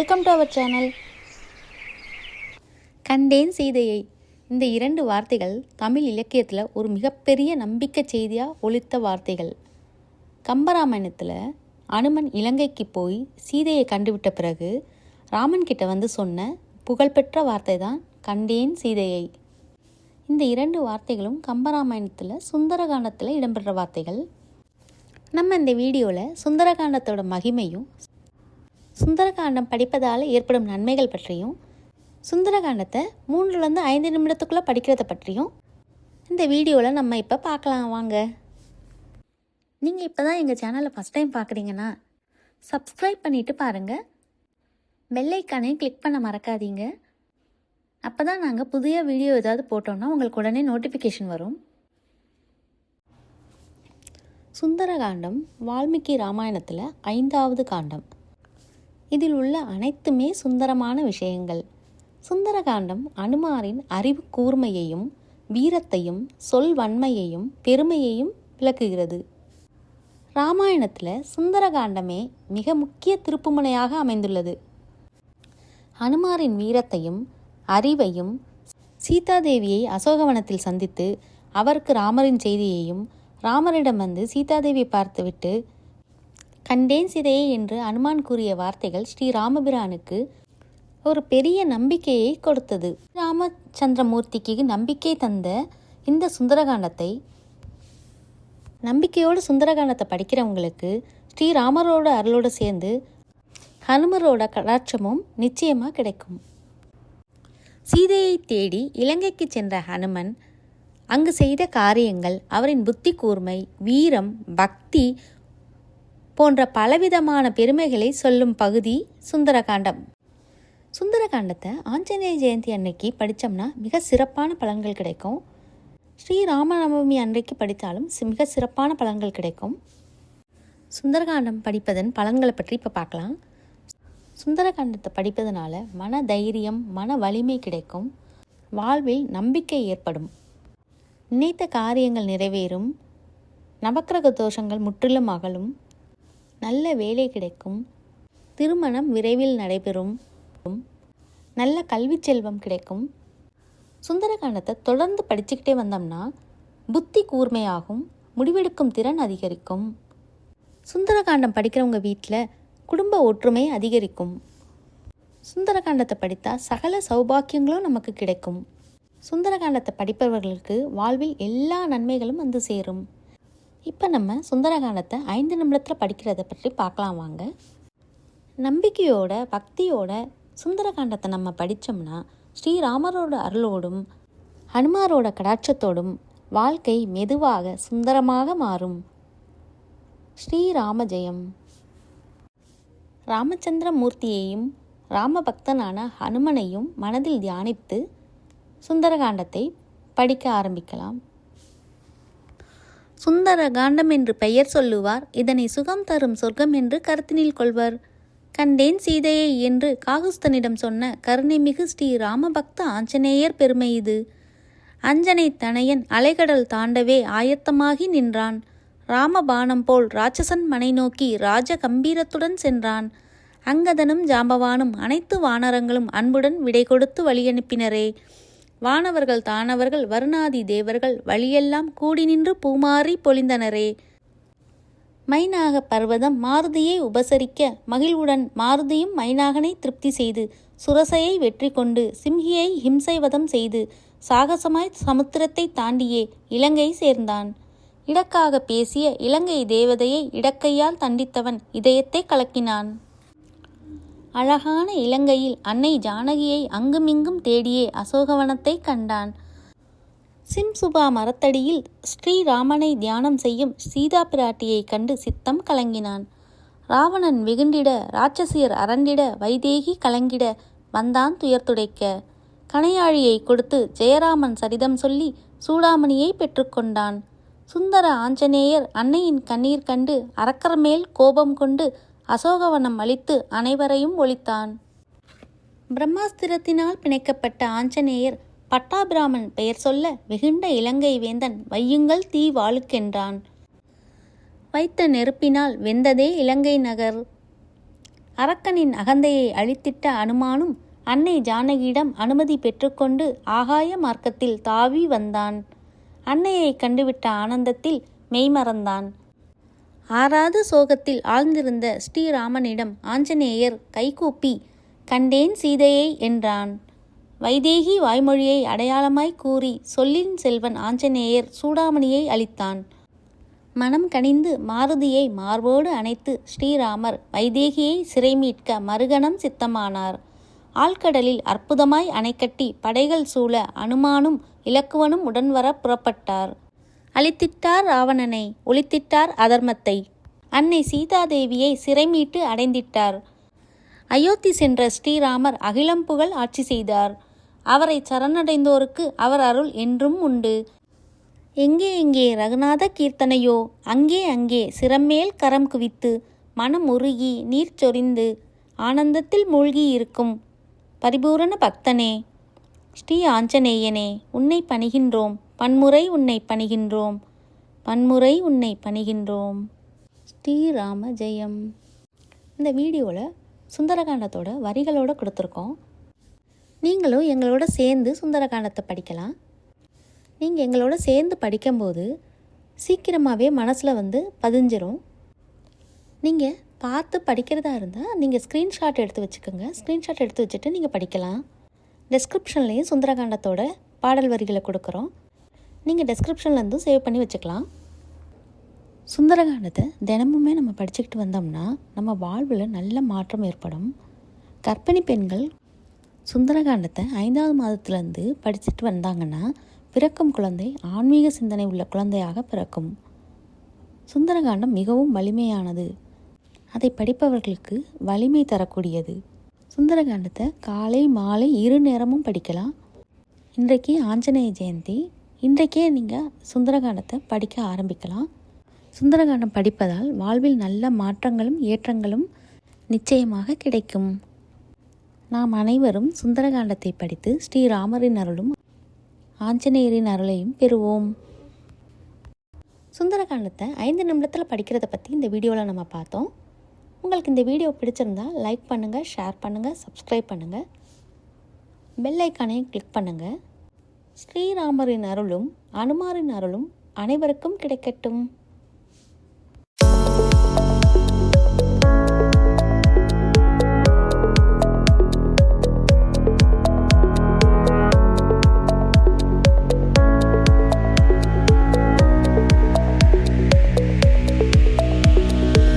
Welcome to our channel கண்டேன் சீதையை. இந்த இரண்டு வார்த்தைகள் தமிழ் இலக்கியத்தில் ஒரு மிகப்பெரிய நம்பிக்கை செய்தியாக ஒழித்த வார்த்தைகள். கம்பராமாயணத்தில் அனுமன் இலங்கைக்கு போய் சீதையை கண்டுவிட்ட பிறகு ராமன் கிட்ட வந்து சொன்ன புகழ்பெற்ற வார்த்தை தான் கண்டேன் சீதையை. இந்த இரண்டு வார்த்தைகளும் கம்பராமாயணத்தில் சுந்தரகாண்டத்தில் இடம்பெற்ற வார்த்தைகள். நம்ம இந்த வீடியோவில் சுந்தரகாண்டத்தோட மகிமையும் சுந்தரகாண்டம் படிப்பதால் ஏற்படும் நன்மைகள் பற்றியும் சுந்தரகாண்டத்தை மூன்றுலேருந்து ஐந்து நிமிடத்துக்குள்ளே படிக்கிறத பற்றியும் இந்த வீடியோவில் நம்ம இப்போ பார்க்கலாம் வாங்க. நீங்கள் இப்போ தான் எங்கள் சேனலை ஃபஸ்ட் டைம் பார்க்குறீங்கன்னா சப்ஸ்கிரைப் பண்ணிவிட்டு பாருங்கள் பெல்லைக்கானே கிளிக் பண்ண மறக்காதீங்க. அப்போ தான் நாங்கள் புதிய வீடியோ ஏதாவது போட்டோம்னா உங்களுக்கு உடனே நோட்டிஃபிகேஷன் வரும். சுந்தரகாண்டம் வால்மீகி ராமாயணத்தில் ஐந்தாவது காண்டம். இதில் உள்ள அனைத்துமே சுந்தரமான விஷயங்கள். சுந்தரகாண்டம் அனுமாரின் அறிவு கூர்மையையும் வீரத்தையும் சொல் வன்மையையும் பெருமையையும் விளக்குகிறது. ராமாயணத்தில் சுந்தரகாண்டமே மிக முக்கிய திருப்புமுனையாக அமைந்துள்ளது. அனுமாரின் வீரத்தையும் அறிவையும் சீதாதேவியை அசோகவனத்தில் சந்தித்து அவருக்கு ராமரின் செய்தியையும் ராமரிடம் வந்து சீதாதேவியை பார்த்துவிட்டு கண்டேன் சிதையே என்று அனுமான் கூறிய வார்த்தைகள் ஸ்ரீ ராமபிரானுக்கு ஒரு பெரிய நம்பிக்கையை கொடுத்தது. ராமச்சந்திரமூர்த்திக்கு நம்பிக்கை தந்த இந்த சுந்தரகாண்டத்தை நம்பிக்கையோடு சுந்தரகாண்டத்தை படிக்கிறவங்களுக்கு ஸ்ரீராமரோட அருளோடு சேர்ந்து ஹனுமரோட கடாட்சமும் நிச்சயமாக கிடைக்கும். சீதையை தேடி இலங்கைக்கு சென்ற ஹனுமன் அங்கு செய்த காரியங்கள் அவரின் புத்தி கூர்மை வீரம் பக்தி போன்ற பலவிதமான பெருமைகளை சொல்லும் பகுதி சுந்தரகாண்டம். சுந்தரகாண்டத்தை ஆஞ்சநேய ஜெயந்தி அன்னைக்கு படித்தோம்னா மிக சிறப்பான பலன்கள் கிடைக்கும். ஸ்ரீராமநவமி அன்றைக்கு படித்தாலும் மிக சிறப்பான பலன்கள் கிடைக்கும். சுந்தரகாண்டம் படிப்பதன் பலன்களை பற்றி இப்போ பார்க்கலாம். சுந்தரகாண்டத்தை படிப்பதனால மன தைரியம் மன வலிமை கிடைக்கும். வாழ்வில் நம்பிக்கை ஏற்படும். நினைத்த காரியங்கள் நிறைவேறும். நவக்கிரக தோஷங்கள் முற்றிலும் அகலும். நல்ல வேலை கிடைக்கும். திருமணம் விரைவில் நடைபெறும். நல்ல கல்வி செல்வம் கிடைக்கும். சுந்தரகாண்டத்தை தொடர்ந்து படிச்சுக்கிட்டே வந்தோம்னா புத்தி கூர்மையாகும் முடிவெடுக்கும் திறன் அதிகரிக்கும். சுந்தரகாண்டம் படிக்கிறவங்க வீட்டில் குடும்ப ஒற்றுமை அதிகரிக்கும். சுந்தரகாண்டத்தை படித்தா சகல சௌபாக்கியங்களும் நமக்கு கிடைக்கும். சுந்தரகாண்டத்தை படிப்பவர்களுக்கு வாழ்வில் எல்லா நன்மைகளும் வந்து சேரும். இப்போ நம்ம சுந்தரகாண்டத்தை ஐந்து நிமிடத்தில் படிக்கிறத பற்றி பார்க்கலாம் வாங்க. நம்பிக்கையோட பக்தியோட சுந்தரகாண்டத்தை நம்ம படித்தோம்னா ஸ்ரீராமரோட அருளோடும் ஹனுமாரோட கடாட்சத்தோடும் வாழ்க்கை மெதுவாக சுந்தரமாக மாறும். ஸ்ரீராம ஜெயம் ராமச்சந்திர மூர்த்தியையும் ராமபக்தனான ஹனுமனையும் மனதில் தியானித்து சுந்தரகாண்டத்தை படிக்க ஆரம்பிக்கலாம். சுந்தர காண்டம் என்று பெயர் சொல்லுவார். இதனை சுகம் தரும் சொர்க்கம் என்று கருத்தினில் கொள்வர். கண்டேன் சீதையை என்று காகுஸ்தனிடம் சொன்ன கருணைமிகு ஸ்ரீ ராமபக்த ஆஞ்சநேயர் பெருமை இது. அஞ்சனை தனையன் அலைகடல் தாண்டவே ஆயத்தமாகி நின்றான். ராமபானம் போல் ராட்சசன் மனை நோக்கி ராஜ கம்பீரத்துடன் சென்றான். அங்கதனும் ஜாம்பவானும் அனைத்து வானரங்களும் அன்புடன் விடை கொடுத்து வழியனுப்பினரே. வானவர்கள் தானவர்கள் வருணாதி தேவர்கள் வழியெல்லாம் கூடி நின்று பூமாறி பொழிந்தனரே. மைனாக பர்வதம் மாருதியை உபசரிக்க மகிழ்வுடன் மாருதியும் மைனாகனை திருப்தி செய்து சுரசையை வெற்றி கொண்டு சிம்ஹியை ஹிம்சைவதம் செய்து சாகசமாய் சமுத்திரத்தை தாண்டியே இலங்கை சேர்ந்தான். இடக்காக பேசிய இலங்கை தேவதையை இடக்கையால் தண்டித்தவன் இதயத்தை கலக்கினான். அழகான இலங்கையில் அன்னை ஜானகியை அங்குமிங்கும் தேடியே அசோகவனத்தை கண்டான். சிம்சுபா மரத்தடியில் ஸ்ரீராமனை தியானம் செய்யும் சீதா பிராட்டியைக் கண்டு சித்தம் கலங்கினான். ராவணன் வெகுண்டிட ராட்சசியர் அரண்டிட வைதேகி கலங்கிட வந்தான் துயர்த்துடைக்க கணையாழியை கொடுத்து ஜெயராமன் சரிதம் சொல்லி சூடாமணியை பெற்றுக்கொண்டான் சுந்தர ஆஞ்சநேயர் அன்னையின் கண்ணீர் கண்டு அரக்கர் மேல் கோபம் கொண்டு அசோகவனம் அழித்து அனைவரையும் ஒழித்தான். பிரம்மாஸ்திரத்தினால் பிணைக்கப்பட்ட ஆஞ்சநேயர் பட்டாபிராமன் பெயர் சொல்ல வெகுண்ட இலங்கை வேந்தன் வையுங்கள் தீ வாளுக்கென்றான். வைத்த நெருப்பினால் வெந்ததே இலங்கை நகர். அரக்கனின் அகந்தையை அழித்திட்ட அனுமானும் அன்னை ஜானகியிடம் அனுமதி பெற்றுக்கொண்டு ஆகாய மார்க்கத்தில் தாவி வந்தான். அன்னையை கண்டுவிட்ட ஆனந்தத்தில் மெய்மறந்தான். ஆறாவது சோகத்தில் ஆழ்ந்திருந்த ஸ்ரீராமனிடம் ஆஞ்சநேயர் கைகூப்பி கண்டேன் சீதையை என்றான். வைதேகி வாய்மொழியை அடையாளமாய் கூறி சொல்லின் செல்வன் ஆஞ்சநேயர் சூடாமணியை அளித்தான். மனம் கனிந்து மாருதியை மார்போடு அணைத்து ஸ்ரீராமர் வைதேகியை சிறை மீட்க மறுகணம் சித்தமானார். ஆழ்கடலில் அற்புதமாய் அணைக்கட்டி படைகள் சூழ அனுமானும் இலக்குவனும் உடன்வர புறப்பட்டார். அழித்திட்டார் ராவணனை ஒழித்திட்டார் அதர்மத்தை. அன்னை சீதாதேவியை சிறை மீட்டு அடைந்திட்டார். அயோத்தி சென்ற ஸ்ரீராமர் அகிலம் புகழ் ஆட்சி செய்தார். அவரை சரணடைந்தோருக்கு அவர் அருள் என்றும் உண்டு. எங்கே எங்கே ரகுநாத கீர்த்தனையோ அங்கே அங்கே சிரமேல் கரம் குவித்து மனம் உருகி நீர் சொரிந்து ஆனந்தத்தில் மூழ்கி இருக்கும். பரிபூரண பக்தனே ஸ்ரீ ஆஞ்சநேயனே உன்னை பணிகின்றோம். பன்முறை உன்னை பணிகின்றோம். பன்முறை உன்னை பணிகின்றோம். ஸ்ரீராம ஜெயம். இந்த வீடியோவில் சுந்தரகாண்டத்தோட வரிகளோட கொடுத்துருக்கோம். நீங்களும் எங்களோட சேர்ந்து சுந்தரகாண்டத்தை படிக்கலாம். நீங்கள் எங்களோட சேர்ந்து படிக்கும்போது சீக்கிரமாகவே மனசில் வந்து பதிஞ்சிரும். நீங்கள் பார்த்து படிக்கிறதா இருந்தால் நீங்கள் ஸ்க்ரீன்ஷாட் எடுத்து வச்சுக்கோங்க. ஸ்க்ரீன்ஷாட் எடுத்து வச்சுட்டு நீங்கள் படிக்கலாம். டெஸ்கிரிப்ஷன்லேயும் சுந்தரகாண்டத்தோட பாடல் வரிகளை கொடுக்குறோம். நீங்கள் டெஸ்கிரிப்ஷன்லேருந்தும் சேவ் பண்ணி வச்சுக்கலாம். சுந்தரகாண்டத்தை தினமுமே நம்ம படிச்சுக்கிட்டு வந்தோம்னா நம்ம வாழ்வில் நல்ல மாற்றம் ஏற்படும். கர்ப்பிணி பெண்கள் சுந்தரகாண்டத்தை ஐந்தாவது மாதத்துலேருந்து படிச்சுட்டு வந்தாங்கன்னா பிறக்கும் குழந்தை ஆன்மீக சிந்தனை உள்ள குழந்தையாக பிறக்கும். சுந்தரகாண்டம் மிகவும் வலிமையானது. அதை படிப்பவர்களுக்கு வலிமை தரக்கூடியது. சுந்தரகாண்டத்தை காலை மாலை இரு நேரமும் படிக்கலாம். இன்றைக்கு ஆஞ்சநேய ஜெயந்தி இன்றைக்கே நீங்கள் சுந்தரகாண்டத்தை படிக்க ஆரம்பிக்கலாம். சுந்தரகாண்டம் படிப்பதால் வாழ்வில் நல்ல மாற்றங்களும் ஏற்றங்களும் நிச்சயமாக கிடைக்கும். நாம் அனைவரும் சுந்தரகாண்டத்தை படித்து ஸ்ரீராமரின் அருளும் ஆஞ்சநேயரின் அருளையும் பெறுவோம். சுந்தரகாண்டத்தை ஐந்து நிமிடத்தில் படிக்கிறத பற்றி இந்த வீடியோவில் நம்ம பார்த்தோம். உங்களுக்கு இந்த வீடியோ பிடிச்சிருந்தா லைக் பண்ணுங்கள் ஷேர் பண்ணுங்கள் சப்ஸ்கிரைப் பண்ணுங்கள் பெல் ஐக்கானையும் கிளிக் பண்ணுங்கள் ஸ்ரீராமரின் அருளும் அனுமாரின் அருளும் அனைவருக்கும் கிடைக்கட்டும்.